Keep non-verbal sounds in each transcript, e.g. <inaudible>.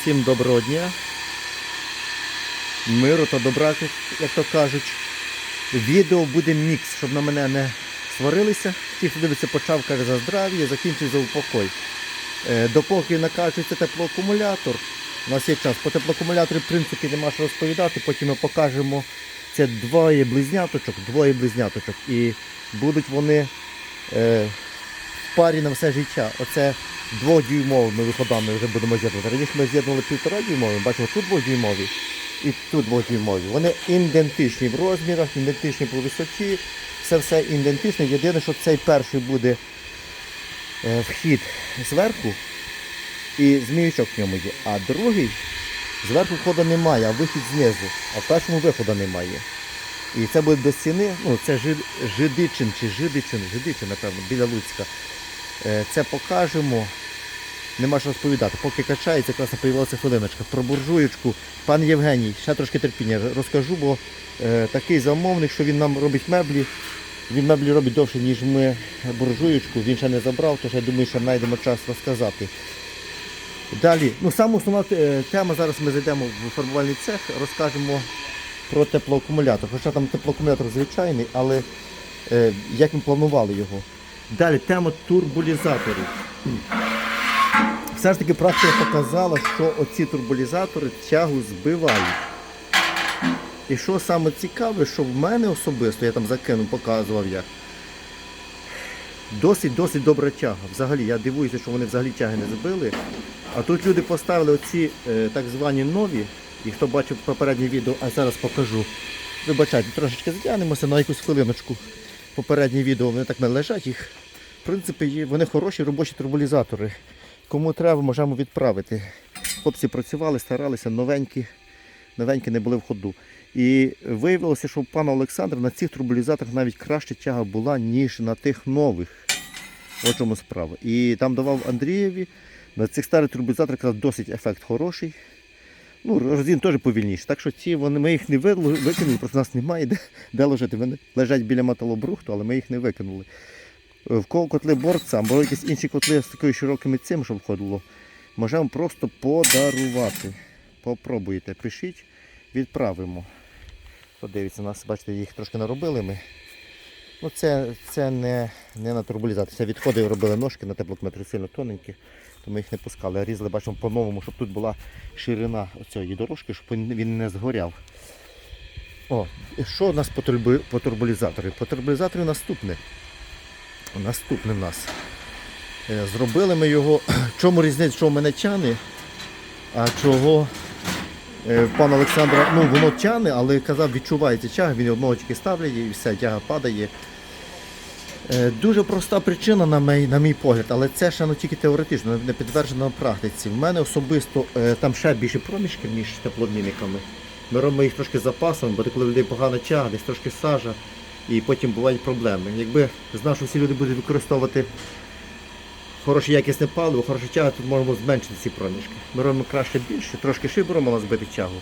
Всім доброго дня. Миру та добра, як- то кажуть. Відео буде мікс, щоб на мене не сварилися. Ті, хто дивиться, почав каже за здрав'я, закінчив за упокой. Е, Допоки накачується теплоакумулятор, у нас є час. По теплоакумуляторі, в принципі, нема що розповідати. Потім ми покажемо це двоє близняточок, двоє близняточок. І будуть вони е, в парі на все життя. Оце дводюймовими виходами вже будемо з'єднувати. Раніше ми з'єднували півтора дюймові, бачимо, тут дводюймові і тут дводюймові. Вони ідентичні в розмірах, ідентичні по висоті. Все все ідентичне. Єдине, що цей перший буде е, вхід зверху і зміючок в ньому є. А другий зверху входу немає, а вихід знизу. А в першому виходу немає. І це буде до стіни, ну це Жидичин чи Жидичин, Жидичин, напевно, біля Луцька. Е, Це покажемо. Нема що розповідати. Поки качається, якраз появилася хвилиночка. Про буржуєчку. Пан Євгеній, ще трошки терпіння розкажу, бо е, такий замовник, що він нам робить меблі. Він меблі робить довше, ніж ми буржуєчку. Він ще не забрав, тож я думаю, що знайдемо час розказати. Далі, ну саме основна е, тема, зараз ми зайдемо в фарбувальний цех, розкажемо про теплоакумулятор. Хоча там теплоакумулятор звичайний, але е, як ми планували його. Далі тема турбулізаторів. Все ж таки практика показала, що оці турбулізатори тягу збивають. І що саме цікаве, що в мене особисто, я там закинув, показував як. Досить-досить добра тяга. Взагалі, я дивуюся, що вони взагалі тяги не збили. А тут люди поставили оці е, так звані нові. І хто бачив попереднє відео, а зараз покажу. Вибачайте, трошечки затягнемося на якусь хвилиночку. Попереднє відео вони так не лежать їх. В принципі, вони хороші робочі турбулізатори. Кому треба, можемо відправити. Хлопці працювали, старалися, новенькі, новенькі не були в ходу. І виявилося, що у пана Олександра на цих турбулізаторах навіть краще тяга була, ніж на тих нових. От чому справа. І там давав Андрієві. На цих старих турбулізаторах казав, досить ефект хороший. Ну, розін теж повільніший. Так що ці вони, ми їх не викинули, просто нас немає де, де ложити. Вони лежать біля металобрухту, але ми їх не викинули. В кого котли борца, або якісь інші котли з такою широкими цим, щоб входило, можемо просто подарувати. Попробуйте, пишіть, відправимо. Подивіться, нас, бачите, їх трошки наробили ми. Ну, це, це не, не на турбулізацію. Це відходи робили ножки на теплокметрі сильно тоненькі, то ми їх не пускали. А різали, бачимо, по-новому, щоб тут була ширина цієї дорожки, щоб він не згоряв. О, що у нас по турбулізаторі? По турбулізаторі наступне. Наступне в нас. Е, Зробили ми його. <clears throat> Чому різниця, що в мене тяне, а чого е, в пана Олександра, ну воно тяне, але казав, відчувається тяга, він одного тільки ставлять і все, тяга падає. Е, Дуже проста причина, на мій, на мій погляд, але це ще ну, тільки теоретично, не підтверджено на практиці. В мене особисто там ще більше проміжки між теплообмінниками. Ми робимо їх трошки з запасом, бо коли людей погана тяга, десь трошки сажа, і потім бувають проблеми. Якби знав, що всі люди будуть використовувати хороше якісне паливо, хороша тяга, тут можемо зменшити ці проміжки. Ми робимо краще більше, трошки шибером мала збити тягу.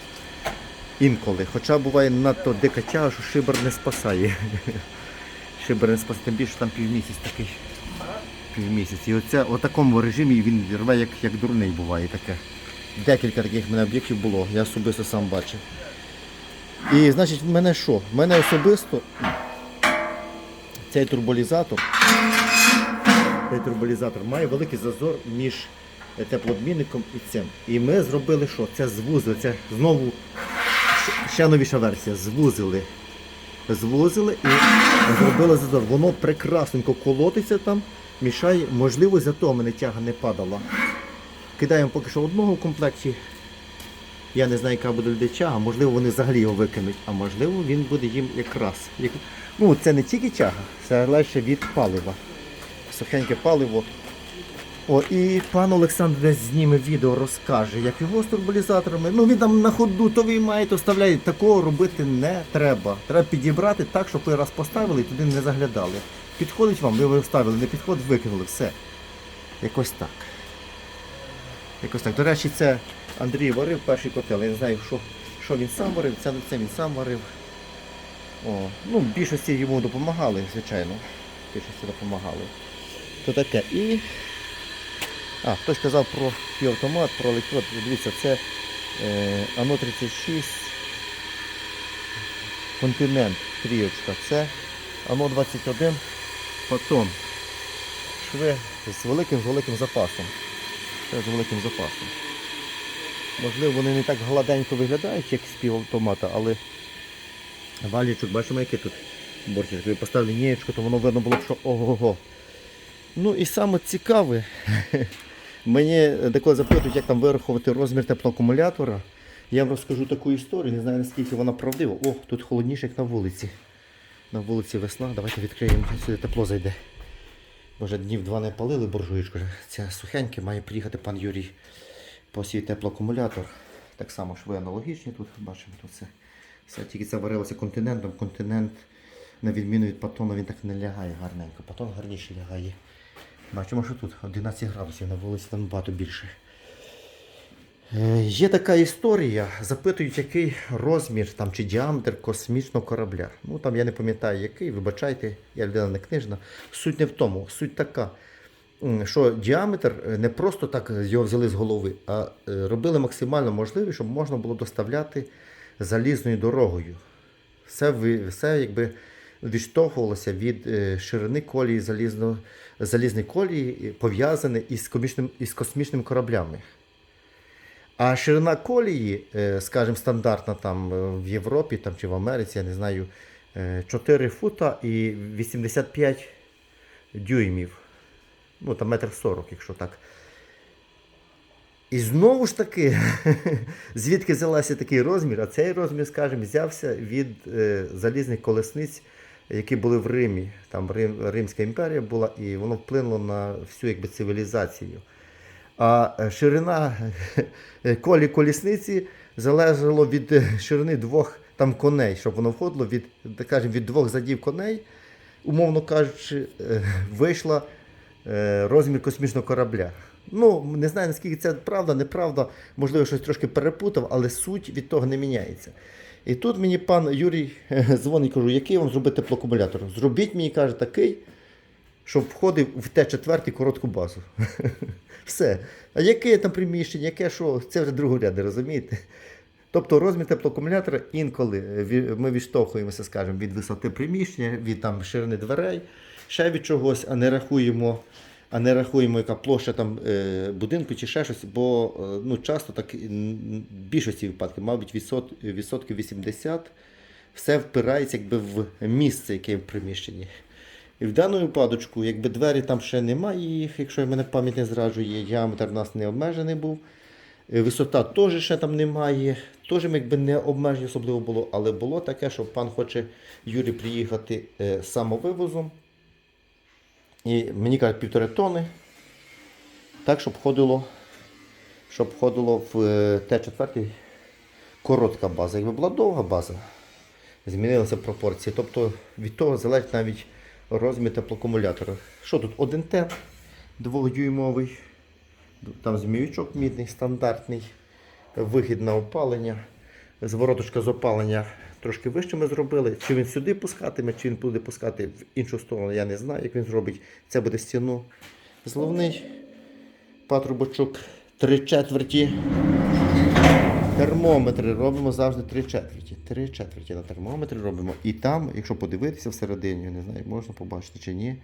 Інколи. Хоча буває надто дика тяга, що шибер не спасає. <laughs> Шибер не спасає, тим більше там півмісяць такий. Півмісяць. І оце, в такому режимі він рве, як, як дурний буває таке. Декілька таких мене об'єктів було, я особисто сам бачив. І значить, в мене що? В мене особисто цей турболізатор, цей турболізатор має великий зазор між е, теплообмінником і цим. І ми зробили що? Це звузили, це знову ще новіша версія. Звузили. Звузили і зробили зазор. Воно прекрасненько колотиться там, мішає, можливо, за того мене тяга не падала. Кидаємо поки що одного в комплекті. Я не знаю, яка буде тяга, можливо, вони взагалі його викинуть, а можливо він буде їм якраз. Ну, це не тільки тяга, це лише від палива. Сухеньке паливо. О, і пан Олександр десь зніме відео, розкаже, як його з турбулізаторами. Ну він там на ходу то виймає, то вставляє. Такого робити не треба. Треба підібрати так, щоб ви раз поставили і туди не заглядали. Підходить вам, ви його вставили, не підходить, викинули, все. Якось так. Якось так. До речі, це Андрій варив перший котел. Я не знаю, що, що він сам варив, це, це він сам варив. О, ну, більшості йому допомагали, звичайно. Більшості допомагали. То таке. І А, хтось казав про півавтомат, про електрод. Дивіться, це е, ано 36 континент, трієчка. Це ано 21 патон. Шви з великим-великим запасом. Це з великим запасом. Можливо, вони не так гладенько виглядають, як з півавтомата, але валічок, бачимо, який тут борчик. Якби поставили лінієчку, то воно видно було б, що ого-го. Ну і саме цікаве, <laughs> мені деколи запитують, як там вирахувати розмір теплоакумулятора. Я вам розкажу таку історію, не знаю наскільки вона правдива. О, тут холодніше, як на вулиці. На вулиці весна, давайте відкриємо, сюди тепло зайде. Боже, днів два не палили буржуєчку. Це сухеньке, має приїхати пан Юрій по свій теплоакумулятор. Так само шви аналогічні тут, бачимо, тут все. все. Тільки це варилося континентом. Континент, на відміну від патона, він так не лягає гарненько. Патон гарніше лягає. Бачимо, що тут 11 градусів, на вулиці там набагато більше. Е, Є така історія, запитують, який розмір там, чи діаметр космічного корабля. Ну там я не пам'ятаю який, вибачайте, я людина не книжна. Суть не в тому, суть така, що діаметр е, не просто так його взяли з голови, а е, робили максимально можливе, щоб можна було доставляти залізною дорогою. Все, все якби відштовхувалося від е, ширини колії залізно, залізної колії, пов'язане із, із космічними кораблями. А ширина колії, скажімо, стандартна там в Європі там, чи в Америці, я не знаю, е, 4 фута і 85 дюймів. Ну, там метр 40, якщо так. І знову ж таки, <laughs> звідки взялася такий розмір? А цей розмір, скажімо, взявся від е, залізних колесниць, які були в Римі. Там Рим, Римська імперія була, і воно вплинуло на всю якби, цивілізацію. А е, ширина е, колі колісниці залежала від е, ширини двох там коней, щоб воно входило від, так від двох задів коней, умовно кажучи, вийшла розмір космічного корабля. Ну, не знаю, наскільки це правда, неправда, можливо, щось трошки перепутав, але суть від того не міняється. І тут мені пан Юрій е, дзвонить, кажу, який вам зробити теплоакумулятор? Зробіть мені, каже, такий, щоб входив в Т4 коротку базу. <laughs> Все. А яке там приміщення, яке що, це вже другорядне, розумієте? Тобто розмір теплоакумулятора інколи е, ми відштовхуємося, скажімо, від висоти приміщення, від там ширини дверей, ще від чогось, а не рахуємо, а не рахуємо, яка площа там е, будинку чи ще щось, бо е, ну, часто так в більшості випадків, мабуть, відсот, відсотків 80 все впирається якби в місце, яке в приміщенні. І в даному випадочку, якби двері там ще немає їх, якщо мене пам'ять не зраджує, діаметр у нас не обмежений був. Е, Висота теж ще там немає. Теж якби не обмеження особливо було, але було таке, що пан хоче Юрій приїхати самовивозом. І мені кажуть півтори тони. Так, щоб входило, щоб входило в е, Т4 коротка база. Якби була довга база, змінилися пропорції. Тобто від того залежить навіть розмір теплоакумулятора. Що тут? 1 Т двохдюймовий. Там зміючок мідний, стандартний, вихід на опалення, звороточка з опалення трошки вище ми зробили. Чи він сюди пускатиме, чи він буде пускати в іншу сторону, я не знаю, як він зробить. Це буде стіну. Зливний патрубочок 3 четверті. Термометри робимо завжди 3 четверті. 3 четверті на термометрі робимо. І там, якщо подивитися всередині, не знаю, можна побачити чи ні.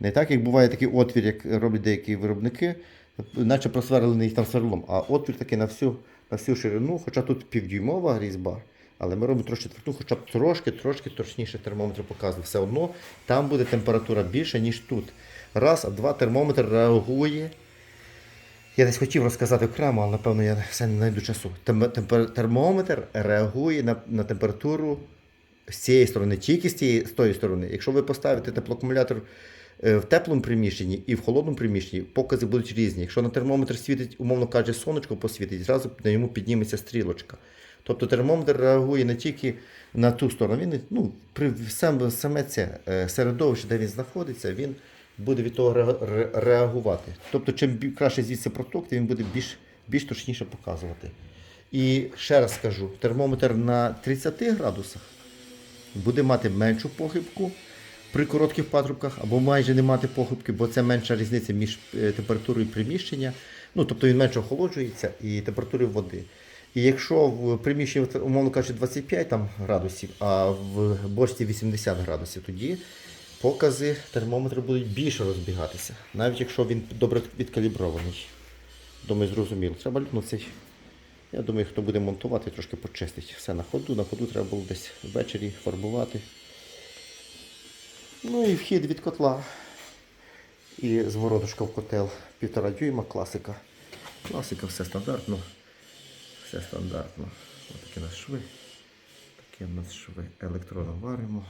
Не так, як буває такий отвір, як роблять деякі виробники, наче просверлений там сверлом, а отвір такий на всю, на всю ширину, хоча тут півдюймова різьба, але ми робимо трошки тверду, хоча б трошки, трошки точніше термометр показує. Все одно там буде температура більша, ніж тут. Раз, а два термометр реагує. Я десь хотів розказати окремо, але напевно я все не знайду часу. Термометр реагує на, на температуру з цієї сторони, тільки з, цієї, з тої сторони. Якщо ви поставите теплоакумулятор в теплому приміщенні і в холодному приміщенні, покази будуть різні. Якщо на термометр світить, умовно кажучи, сонечко посвітить, зразу на йому підніметься стрілочка. Тобто термометр реагує не тільки на ту сторону, він ну, при сам, саме це е, середовище, де він знаходиться, він буде від того ре- ре- реагувати. Тобто, чим краще звідси проток, тим він буде більш, більш точніше показувати. І ще раз скажу, термометр на 30 градусах буде мати меншу похибку, при коротких патрубках або майже не мати похибки, бо це менша різниця між е, температурою приміщення. Ну, тобто він менше охолоджується і температурою води. І якщо в приміщенні, умовно кажучи, 25 там, градусів, а в бочці 80 градусів, тоді покази термометра будуть більше розбігатися, навіть якщо він добре відкалібрований. Думаю, зрозуміло. Треба ну. Я думаю, хто буде монтувати, трошки почистить. Все на ходу. На ходу треба було десь ввечері фарбувати. Ну і вхід від котла. І зворотушка в котел. Півтора дюйма, класика. Класика, все стандартно. Все стандартно. Ось такі у нас шви. Такі у нас шви. Електроном варимо.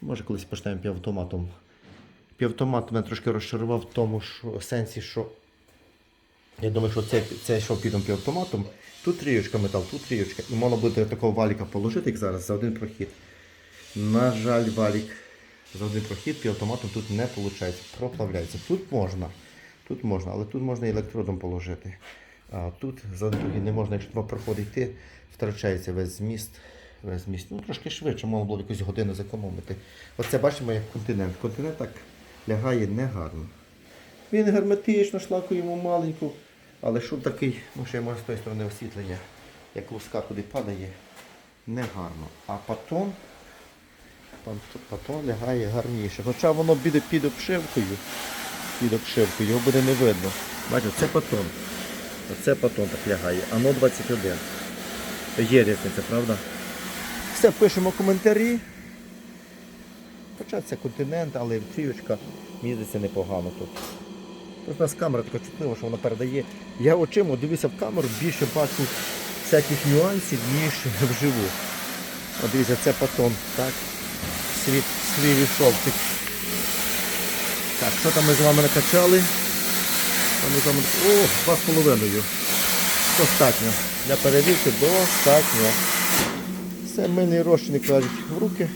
Може колись почнемо півавтоматом. Півавтомат мене трошки розчарував в тому що, сенсі, що я думаю, що це, це йшов під півавтоматом. Тут трієчка метал, тут трієчка. І можна буде такого валіка положити, як зараз, за один прохід. На жаль, валік за один прохід півавтоматом тут не виходить. Проплавляється. Тут можна, тут можна, але тут можна і електродом положити. А тут за один прохід не можна, якщо два проходи йти, втрачається весь зміст. Весь зміст. Ну, трошки швидше, можна було якусь годину зекономити. Оце бачимо як континент. Континент так лягає негарно. Він герметично, шлакуємо маленьку, але шум такий, ну ще може з тої сторони освітлення, як луска куди падає, негарно. А патон, пат- патон лягає гарніше. Хоча воно буде під обшивкою, під обшивкою, його буде не видно. Бачите, це патон. Оце патон так лягає. Ано 21. Є різниця, правда? Все, пишемо коментарі. Хоча це континент, але трієчка мені непогано тут. Тут у нас камера така чутлива, що вона передає. Я очима дивлюся в камеру, більше бачу всяких нюансів, ніж вживу. От дивіться, це патон, так? Свій шовчик. Так, що там ми з вами накачали? Там ми з вами... О, два з половиною. Достатньо. Для перевірки достатньо. Все мильний розчин кладуть в руки.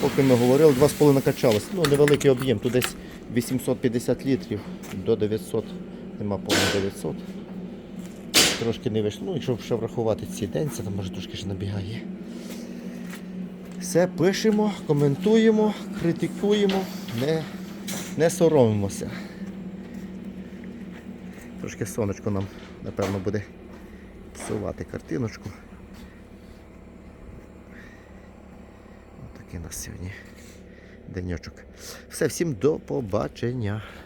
Поки ми говорили, 2,5 накачалось. Ну, невеликий об'єм, тут десь 850 літрів до 900, нема повно 900. Трошки не вийшло. Ну, якщо ще врахувати ці день, це там може трошки ще набігає. Все, пишемо, коментуємо, критикуємо, не, не соромимося. Трошки сонечко нам, напевно, буде псувати картиночку. Такий у нас сьогодні денечок. Все, всім до побачення.